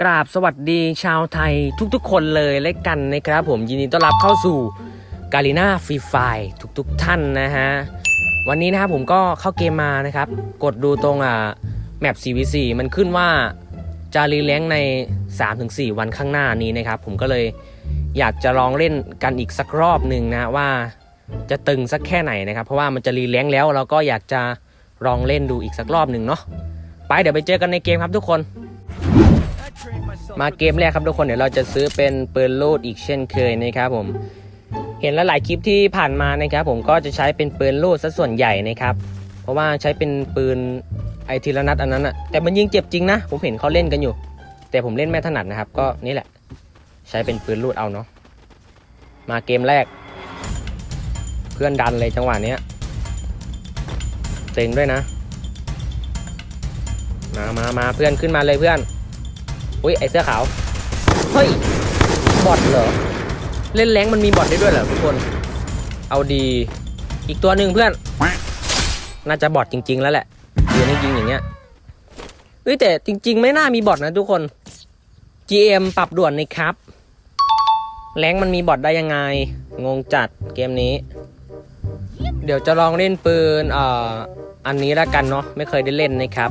กราบสวัสดีชาวไทยทุกๆ คนเลยและกันนะครับผมยินดีต้อนรับเข้าสู่กาลิน่าฟรีไฟทุกๆ ท่านนะฮะ วันนี้นะครับผมก็เข้าเกมมานะครับ กดดูตรงอ่าแมป 4v4 มันขึ้นว่าจะรีแลงใน 3-4 วันข้างหน้านี้นะครับ ผมก็เลยอยากจะลองเล่นกันอีกสักรอบหนึ่งนะว่าจะตึงสักแค่ไหนนะครับ เพราะว่ามันจะรีแลงแล้วเราก็อยากจะลองเล่นดูอีกสักรอบหนึ่งเนาะไปเดี๋ยวไปเจอกันในเกมครับทุกคน มาเกมแรกครับทุกคนเดี๋ยวเราจะซื้อเป็นปืนลูดอีกเช่นเคยนะครับผม เห็นลหลายคลิปที่ผ่านมานะครับผมก็จะใช้เป็นปืนลูดซะส่วนใหญ่นะครับ เพราะว่าใช้เป็นปืนไอทีละนัดอันนั้นอะแต่มันยิงเจ็บจริงนะ ผมเห็นเขาเล่นกันอยู่ แต่ผมเล่นไม่ถนัดนะครับ ก็นี่แหละ ใช้เป็นปืนลูดเอาเนาะมาเกมแรก เพื่อนดันเลยจังหวะเนี้ยเต็งด้วยนะ มามามาเพื่อนขึ้นมาเลยเพื่อน อุ้ยไอเสื้อขาว เฮ้ย บอทเหรอ เล่นแรงมันมีบอทได้ด้วยเหรอทุกคน เอาดี อีกตัวหนึ่งเพื่อน น่าจะบอทจริง ๆ แล้วแหละยืนให้ยิงอย่างเงี้ยเฮ้ยแต่จริง ๆ ไม่น่ามีบอทนะทุกคน GM ปรับด่วนนี่ครับ แรงมันมีบอทได้ยังไง งงจัดเกมนี้ เดี๋ยวจะลองเล่นปืนอ่ออันนี้ละกันเนาะไม่เคยได้เล่นนะครับ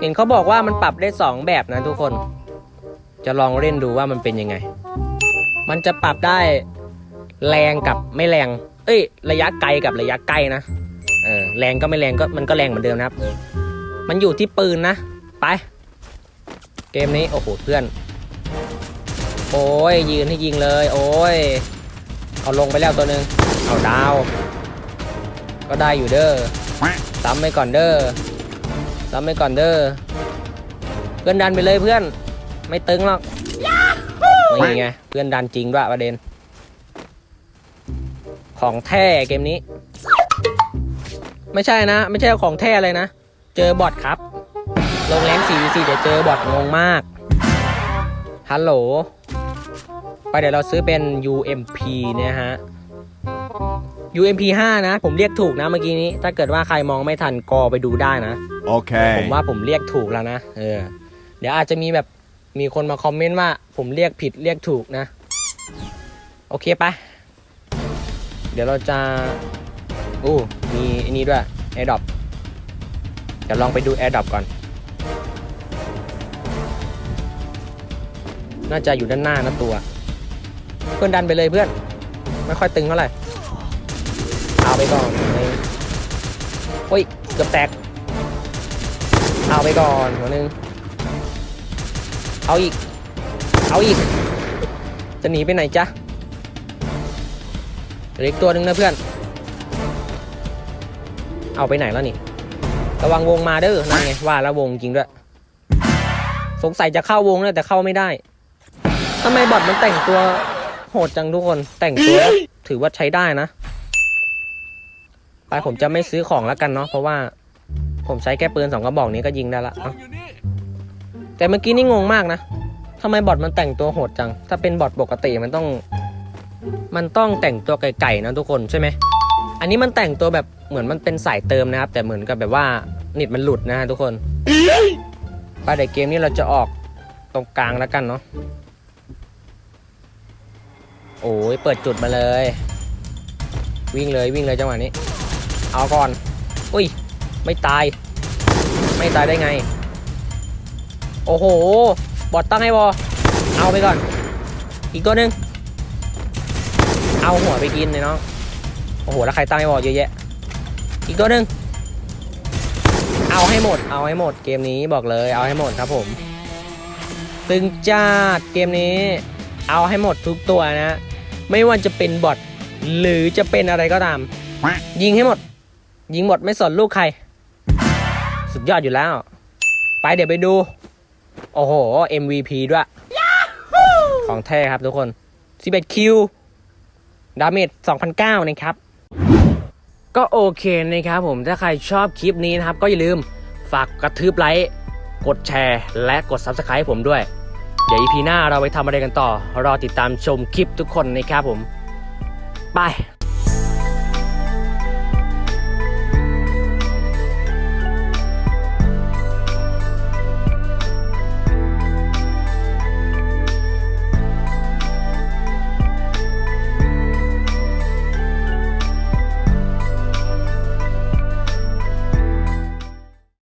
เห็นเขาบอกว่ามันปรับได้ 2 แบบนะทุกคน จะลองเล่นดูว่ามันเป็นยังไง มันจะปรับได้แรงกับไม่แรง เอ้ย ระยะไกลกับระยะใกล้นะเออแรงก็ไม่แรงก็มันก็แรงเหมือนเดิมนะครับ มันอยู่ที่ปืนนะ ไป เกมนี้ โอ้โหเพื่อน โอ้ยยืนให้ยิงเลย โอ้ย เอาลงไปแล้วตัวหนึ่งเอาดาว ก็ได้อยู่เด้อซ้ำไปก่อนเด้อซ้ำไปก่อนเด้อเพื่อนดันไปเลยเพื่อน ไม่ตึงหรอกไม่ไงเพื่อนดันจริงด้วยประเด็น ของแท้เกมนี้ ไม่ใช่นะ ไม่ใช่ของแท้เลยนะ เจอบอทครับ ลงแรง4 4เดี๋ยวเจอบอทงงมากฮัลโหลไปเดี๋ยวเราซื้อเป็น UMP เนี่ยฮะ UMP 5นะ ผมเรียกถูกนะเมื่อกี้นี้ ถ้าเกิดว่าใครมองไม่ทันกอไปดูได้นะ Okay. ผมว่าผมเรียกถูกแล้วนะ เออ เดี๋ยวอาจจะมีแบบ มีคนมาคอมเมนต์ว่า ผมเรียกผิดเรียกถูกนะ โอเคปะเดี๋ยวเราจะอู้มีอันนี้ด้วย AirDrop เดี๋ยวลองไปดู AirDrop ก่อน น่าจะอยู่ด้านหน้านะตัว เพื่อนดันไปเลยเพื่อน ไม่ค่อยตึงเท่าไหร่ เอาไปก่อนเลยโอ้ย เกือบแตก เอาไปก่อนหัวหนึ่ง เอาอีก เอาอีก จะหนีไปไหนจ๊ะเหลืออีกตัวหนึ่งนะเพื่อน เอาไปไหนแล้วนี่ ระวังวงมาเด้อนั่นไงว่าแล้ววงจริงด้วย สงสัยจะเข้าวงแล้วแต่เข้าไม่ได้ทำไมบอทมันแต่งตัวโหดจังทุกคน แต่งตัว ถือว่าใช้ได้นะ ไปผมจะไม่ซื้อของแล้วกันเนาะเพราะว่า ผมใช้แค่ปืนสองกระบอกนี้ก็ยิงได้ละ แต่เมื่อกี้นี่งงมากนะทำไมบอทมันแต่งตัวโหดจัง ถ้าเป็นบอทปกติมันต้อง มันต้องแต่งตัวไก่ๆนะทุกคนใช่ไหม อันนี้มันแต่งตัวแบบเหมือนมันเป็นสายเติมนะครับ แต่เหมือนกับแบบว่าน็ตมันหลุดนะฮะทุกคนไปเดี๋ยวเกมนี้เราจะออกตรงกลางแล้วกันเนาะ โอ้ยเปิดจุดมาเลย วิ่งเลยวิ่งเลยจังหวะนี้ เอาก่อน อุ้ย ไม่ตาย ไม่ตายได้ไง โอ้โห บอดตั้งให้บอเอาไปก่อน อีกตัวหนึ่งเอาหัวไปกินเลยน้อง โอ้โห แล้วใครตั้งให้บอเยอะแยะ อีกตัวหนึ่งเอาให้หมด เอาให้หมด เกมนี้บอกเลย เอาให้หมดครับผม ตึงจัดเกมนี้ เอาให้หมดทุกตัวนะ ไม่ว่าจะเป็นบอทหรือจะเป็นอะไรก็ตาม ยิงให้หมด ยิงหมดไม่สนลูกใคร สุดยอดอยู่แล้ว ไปเดี๋ยวไปดู โอ้โห MVP ด้วย ของแท้ครับทุกคน 11 คิว ดาเมจ2,009นะครับ ก็โอเคนะครับผม ถ้าใครชอบคลิปนี้นะครับ ก็อย่าลืมฝากกระทืบไลค์ กดแชร์ และกด Subscribe ให้ผมด้วย เดี๋ยว EP หน้าเราไปทำอะไรกันต่อ รอติดตามชมคลิปทุกคนนะครับผมไป